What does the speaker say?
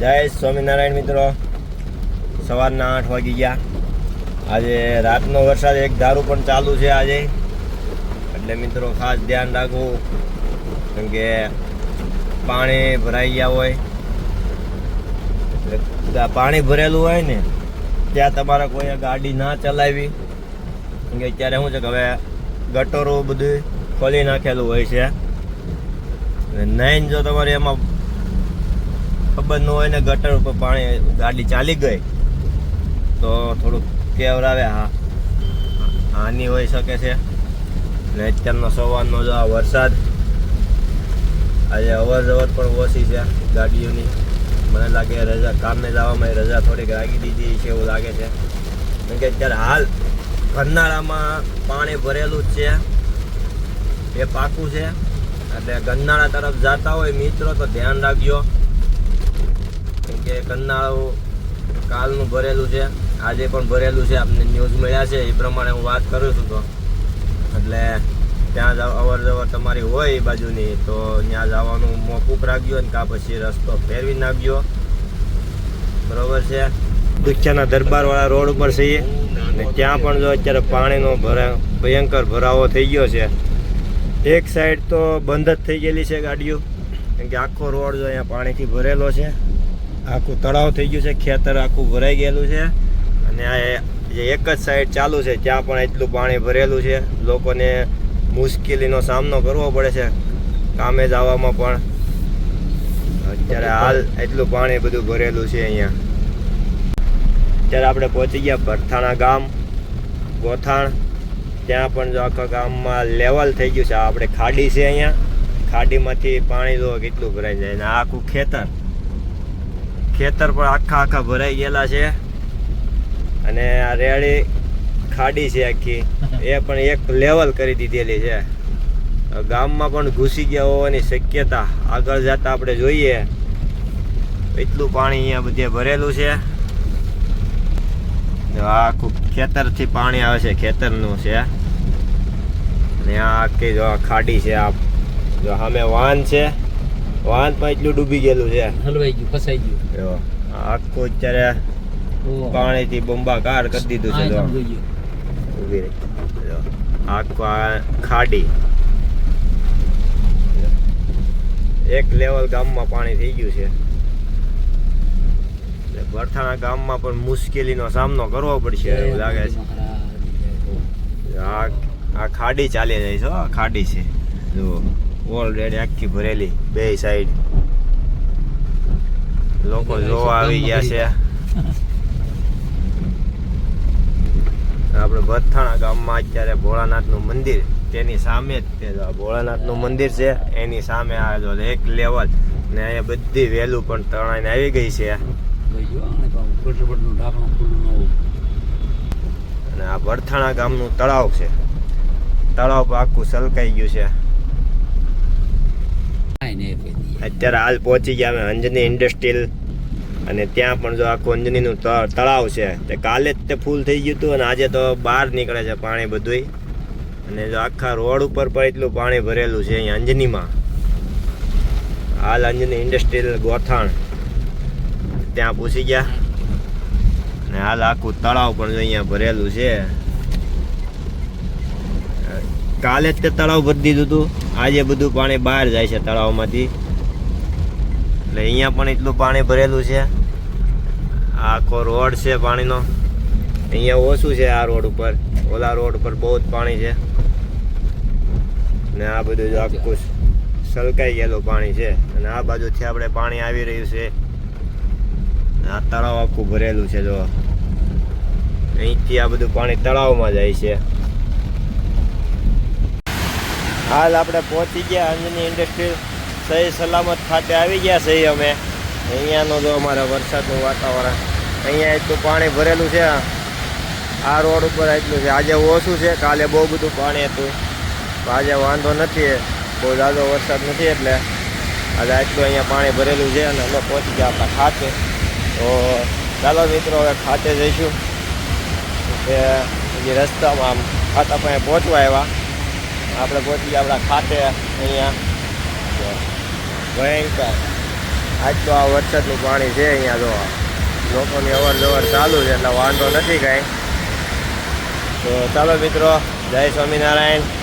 જય સ્વામિનારાયણ મિત્રો. સવારના આઠ વાગી ગયા. આજે રાતનો વરસાદ, એક ધારું પણ ચાલુ છે આજે. એટલે મિત્રો ખાસ ધ્યાન રાખવું, કેમ કે પાણી ભરાઈ ગયા હોય. એટલે પાણી ભરેલું હોય ને, ત્યાં તમારે કોઈ ગાડી ના ચલાવી. કેમ કે અત્યારે શું છે કે હવે ગટરો બધું ખોલી નાખેલું હોય છે. નહીં જો તમારે એમાં ખબર ન હોય ને ગટર ઉપર પાણી, ગાડી ચાલી ગઈ. તો થોડુંક કેવરાવે, હા. હાનિ હોઈ શકે છે. ને અત્યારનો સવારનો જો આ વરસાદ, આજે અવર જવર પણ ઓછી છે ગાડીઓની. મને લાગે રજા કામને જવામાં રજા થોડીક રાખી દીધી છે એવું લાગે છે. કેમ કે અત્યારે હાલ ગરનાળામાં પાણી ભરેલું જ છે. એ પાકું છે. એટલે ગરનાળા તરફ જતા હોય મિત્રો, તો ધ્યાન રાખજો. કે ગન્નાળું કાલનું ભરેલું છે. આજે પણ ભરેલું છે. આપને ન્યૂઝ મળ્યા છે. એ પ્રમાણે હું વાત કરું છું તો. એટલે ત્યાં જાવ અવર જવર તમારી હોય એ બાજુની તો ત્યાં જવાનું મોકૂફ રાખજો ને કાં પછી રસ્તો ફેરવી નાખજો. બરોબર છે? દુખ્યાના દરબારવાળા રોડ ઉપર છીએ અને ત્યાં પણ જો અત્યારે પાણીનો ભરા ભયંકર ભરાવો થઈ ગયો છે. એક સાઈડ તો બંધ જ થઈ ગયેલી છે ગાડીઓ. કેમ કે આખો રોડ જો અહીંયા પાણીથી ભરેલો છે. આખું તળાવ થઈ ગયું છે, ખેતર આખું ભરાઈ ગયેલું છે. અને આ જે એક જ સાઈડ ચાલુ છે, ત્યાં પણ એટલું પાણી ભરેલું છે. લોકોને મુશ્કેલીનો સામનો કરવો પડે છે, કામે જવામાં પણ. અત્યારે હાલ એટલું પાણી બધું ભરેલું છે અહીંયા. અત્યારે આપણે પહોંચી ગયા ભરથાણા ગામ, ગોથાણ. ત્યાં પણ જો આખા ગામમાં લેવલ થઈ ગયું છે. આપણે ખાડી છે અહીંયા. ખાડીમાંથી પાણી જો કેટલું ભરાઈ જાય. અને આખું ખેતર ખેતર પણ આખા આખા ભરાઈ ગયેલા છે. અને આ રેડી ખાડી છે આખી. એ પણ એક લેવલ કરી દીધેલી છે. ગામમાં પણ ઘૂસી ગયા હોવાની શક્યતા. આગળ જતા આપણે જોઈએ. એટલું પાણી અહીંયા બધે ભરેલું છે. આખું ખેતરથી પાણી આવે છે, ખેતરનું છે. અને આ આખી જો ખાડી છે, આ જો સામે વાહન છે. વાહન પણ એટલું ડૂબી ગયેલું છે. હલવાઈ ગયું ફસાઈ ગયું. આખું અત્યારે. પાણીથી બંબાકાર કરી દીધું છે આ જો. તમે જોઈ ઊભી રહી. જો. ખાડી. એક લેવલ ગામમાં પાણી થઈ ગયું છે. એટલે ભરથાણા ગામમાં પણ મુશ્કેલીનો સામનો કરવો પડશે એવું લાગે છે. આ આ ખાડી ચાલી રહી છે હો, આ ખાડી છે. જો ઓલરેડી આખી ભરેલી બે સાઈડ લોકો જોવા આવી ગયા છે. આપણે ભથાણા ગામમાં અત્યારે ભોળાનાથનું મંદિર તેની સામે જ તે ભોળાનાથનું મંદિર છે. એની સામે આ જો એક લેવલ ને અહીંયા બધી વેલું પણ તણાઈને આવી ગઈ છે. ન. અને આ ભરથાણા ગામનું તળાવ છે. તળાવ આખું સલકાઈ ગયું છે. અત્યારે હાલ પહોંચી ગયા અમે અંજની ઇન્ડસ્ટ્રીયલ. અને ત્યાં પણ જો આખું અંજનીનું તળાવ છે, તે કાલે જ તે ફૂલ થઈ ગયું હતું અને આજે તો બહાર નીકળે છે પાણી બધુંય. અને જો આખા રોડ ઉપર પણ એટલું પાણી ભરેલું છે અહીંયા અંજનીમાં. હાલ અંજની ઇન્ડસ્ટ્રીયલ ગોથાણ ત્યાં પૂછી ગયા. અને હાલ આખું તળાવ પણ જો અહીંયા ભરેલું છે. કાલે જ તે તળાવ ભરી દીધું હતું. આજે બધું પાણી બહાર જાય છે તળાવમાંથી. એટલે અહીંયા પણ એટલું પાણી ભરેલું છે. આખો રોડ છે પાણીનો. અહીંયા ઓછું છે આ રોડ ઉપર. ઓલા રોડ ઉપર બહુ જ પાણી છે. ને આ બધું જો આખું સલકાઈ ગયેલું પાણી છે. અને આ બાજુથી આપણે પાણી આવી રહ્યું છે. આ તળાવ આખું ભરેલું છે જો. અહીંથી આ બધું પાણી તળાવમાં જાય છે. હાલ આપણે પહોંચી ગયા અંજની ઇન્ડસ્ટ્રી સહી સલામત ખાતે આવી ગયા છે અમે. અહીંયાનો જો અમારા વરસાદનું વાતાવરણ અહીંયા એટલું પાણી ભરેલું છે આ રોડ ઉપર એટલું છે. આજે ઓછું છે કાલે બહુ બધું પાણી હતું. આજે વાંધો નથી બહુ ઝાઝો વરસાદ નથી એટલે આજે આટલું અહીંયા પાણી ભરેલું છે અને અમે પહોંચી ગયા આપણા ખાતે. તો ચાલો મિત્રો હવે ખાતે જઈશું. કે હજી રસ્તામાં આમ ખાતા પાસે પહોંચવા આવ્યા. આપણે પહોંચી ગયા આપણા ખાતે અહીંયા. જો, ભયંકર. આજ તો આ વરસાદનું પાણી છે અહીંયા જો લોકોની અવર જવર ચાલુ છે, એટલે વાંધો નથી કાંઈ. તો ચાલો મિત્રો, જય સ્વામિનારાયણ.